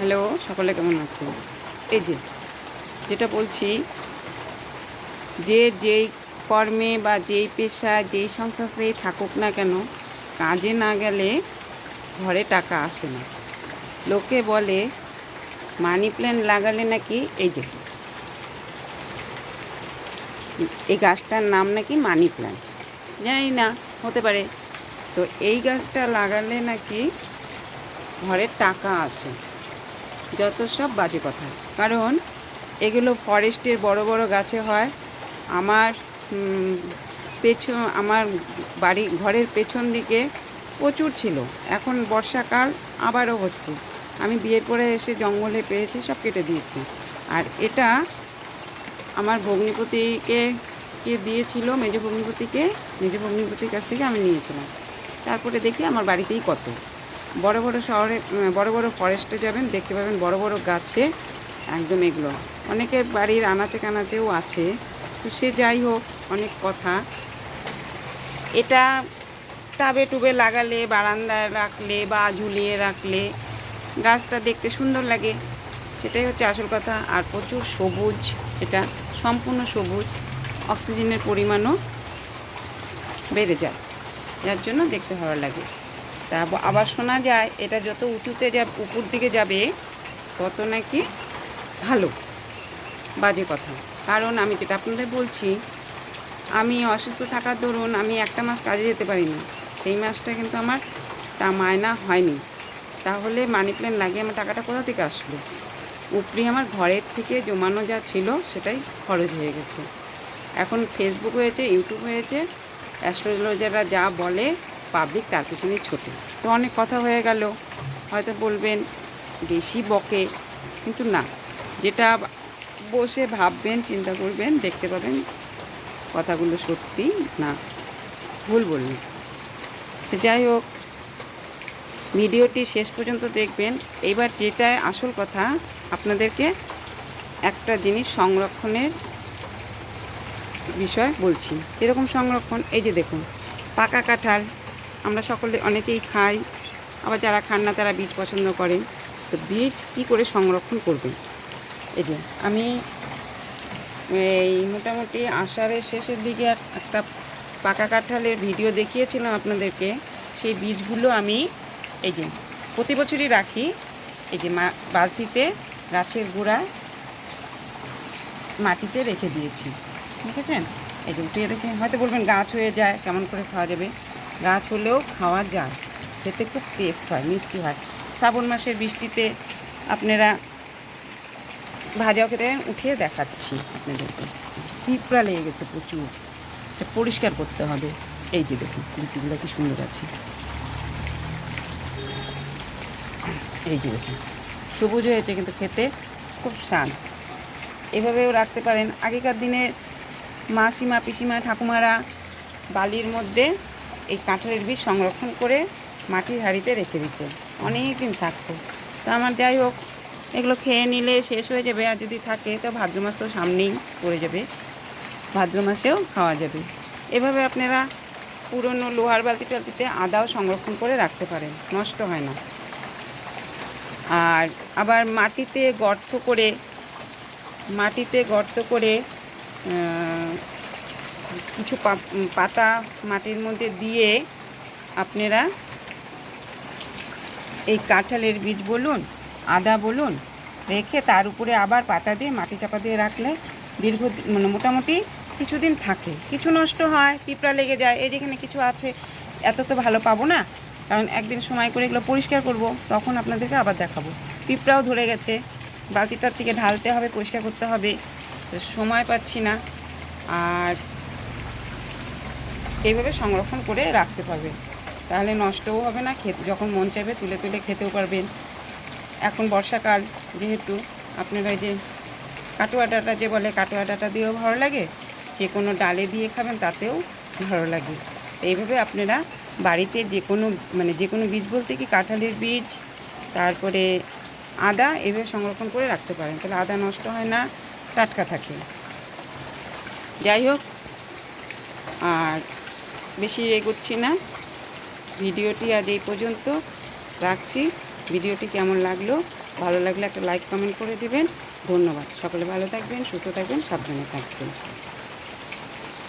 Hello, সকলে কেমন আছে এই যে, যেটা বলছি, যে যেই কর্মে বা যেই পেশা, যেই সংস্থাতেই থাকুক না কেন, কাজে না গেলে ঘরে টাকা আসে না। লোকে বলে, মানি প্ল্যান্ট লাগালে নাকি এই যে, এই গাছটার নাম নাকি মানি প্ল্যান্ট জানি না, হতে পারে। তো এই গাছটা লাগালে নাকি ঘরে টাকা আসে যত সব বাজে কথা। কারণ এগুলো ফরেস্টের বড় বড় গাছে হয়। আমার পেছন, আমার বাড়ি, ঘরের পেছন দিকে প্রচুর ছিল। এখন বর্ষাকাল আবারও হচ্ছে। আমি বিয়ের পরে এসে জঙ্গলে পেয়েছি, সব কেটে দিয়েছি। আর এটা আমার ভগ্নিপতিকে, কে দিয়েছিল, মেজ ভগ্নিপতিকে, মেজ ভগ্নিপতির কাছ থেকে আমি নিয়েছিলাম। তারপরে দেখি আমার বাড়িতেই কত। বড় বড় শহরে বড় বড় ফরেস্টে যাবেন, দেখতে পাবেন বড় বড় গাছে একদম এগুলো। অনেকের বাড়ির আনাচে কানাচেও আছে। তো সে যাই হোক, অনেক কথা। এটা টাবে টুবে লাগালে, বারান্দায় রাখলে বা ঝুলিয়ে রাখলে গাছটা দেখতে সুন্দর লাগে। সেটাই হচ্ছে আসল কথা। আর প্রচুর সবুজ এটা, সম্পূর্ণ সবুজ। অক্সিজেনের পরিমাণও বেড়ে যায়। যার জন্য দেখতে ভালো লাগে। তা আবার শোনা যায়, এটা যত উঁচুতে যা, উপর দিকে যাবে, তত নাকি ভালো, বাজে কথা। কারণ আমি যেটা আপনাদের বলছি, আমি অসুস্থ থাকার দরুন আমি একটা মাস কাজে যেতে পারি না সেই মাসটা কিন্তু আমার তা মায়না হয়নি। তাহলে মানি প্ল্যান লাগিয়ে আমার টাকাটা কোথা থেকে আসলো? উপরি আমার ঘরের থেকে জমানো যা ছিল, সেটাই খরচ হয়ে গেছে। এখন ফেসবুক হয়েছে ইউটিউব হয়েছে অ্যাস্ট্রোলজাররা যা বলে পাবলিক তার পিছনেই ছোটে। তো অনেক কথা হয়ে গেল, হয়তো বলবেন বেশি বকে, কিন্তু না। যেটা বসে ভাববেন, চিন্তা করবেন, দেখতে পাবেন কথাগুলো সত্যি না ভুল বললেন সে যাই হোক, ভিডিওটি শেষ পর্যন্ত দেখবেন। এইবার যেটা আসল কথা, আপনাদেরকে একটা জিনিস সংরক্ষণের বিষয় বলছি। এরকম সংরক্ষণ? এই যে দেখুন, পাকা কাঁঠাল। আমরা সকলে অনেকেই খাই, আবার যারা খান না তারা বীজ পছন্দ করেন। তো বীজ কি করে সংরক্ষণ করবেন? এই যে, আমি এই মোটামুটি আষাঢ়ের শেষের দিকে একটা পাকা কাঁঠালের ভিডিও দেখিয়েছিলাম আপনাদেরকে। সেই বীজগুলো আমি এই যে, প্রতি বছরই রাখি। এই যে বালতিতে গাছের গোড়ায় মাটিতে রেখে দিয়েছি। ঠিক আছে? এই যে উঠিয়ে রেখে হয়তো বলবেন গাছ হয়ে যায়, কেমন করে খাওয়া যাবে? গাছ হলেও খাওয়া যায়। খেতে খুব টেস্ট হয়, মিষ্টি হয়। শ্রাবণ মাসের বৃষ্টিতে আপনারা ভাজাও খেতে উঠিয়ে দেখাচ্ছি আপনাদেরকে। পিঁপড়া লেগে গেছে প্রচুর। এটা পরিষ্কার করতে হবে। এই যে দেখুন কুলপিগুলো কি সুন্দর আছে। এই যে দেখুন, সবুজ হয়েছে কিন্তু খেতে খুব শান এভাবেও রাখতে পারেন। আগেকার দিনে মাসিমা, পিসিমা, ঠাকুমারা বালির মধ্যে এই কাঁঠালের বীজ সংরক্ষণ করে মাটির হাঁড়িতে রেখে দিত। অনেক দিন থাকতো। তো আমার যাই হোক, এগুলো খেয়ে নিলে শেষ হয়ে যাবে। আর যদি থাকে, তো ভাদ্র মাস তো সামনেই পড়ে যাবে। ভাদ্র মাসেও খাওয়া যাবে। এভাবে আপনারা পুরনো লোহার বালতি টালতিতে আদাও সংরক্ষণ করে রাখতে পারেন। নষ্ট হয় না। আর আবার মাটিতে গর্ত করে, মাটিতে গর্ত করে কিছু পাতা মাটির মধ্যে দিয়ে আপনারা এই কাঁঠালের বীজ বলুন, আদা বলুন, রেখে তার উপরে আবার পাতা দিয়ে মাটি চাপা দিয়ে রাখলে দীর্ঘ মানে মোটামুটি কিছুদিন থাকে। কিছু নষ্ট হয়, পিঁপড়া লেগে যায়, এই যেখানে কিছু আছে, এত তো ভালো পাবো না। কারণ একদিন সময় করে এগুলো পরিষ্কার করব, তখন আপনাদেরকে আবার দেখাবো। পিঁপড়াও ধরে গেছে, বালতিটার থেকে ঢালতে হবে, পরিষ্কার করতে হবে। সময় পাচ্ছি না। আর এইভাবে সংরক্ষণ করে রাখতে পারবেন তাহলে নষ্টও হবে না, খেতে, যখন মন চাইবে তুলে তুলে খেতেও পারবেন। এখন বর্ষাকাল, যেহেতু আপনারা যে কাটুয়া ডাটা যে বলে, কাটুয়া ডাটা দিয়েও ভালো লাগে, যে কোনো ডালে দিয়ে খাবেন তাতেও ভালো লাগে। এইভাবে আপনারা বাড়িতে যে কোনো মানে যে কোনো বীজ বলতে কি কাঁঠালের বীজ, তারপরে আদা এভাবে সংরক্ষণ করে রাখতে পারেন। তাহলে আদা নষ্ট হয় না, টাটকা থাকে। যাই হোক, আর বেশি এগোচ্ছি না। ভিডিওটি আজ এই পর্যন্ত। রাখছি। ভিডিওটি কেমন লাগল? ভালো লাগলে একটা লাইক, কমেন্ট করে দেবেন। ধন্যবাদ। সকলে ভালো থাকবেন, সুস্থ থাকবেন, সাবধানে থাকবেন।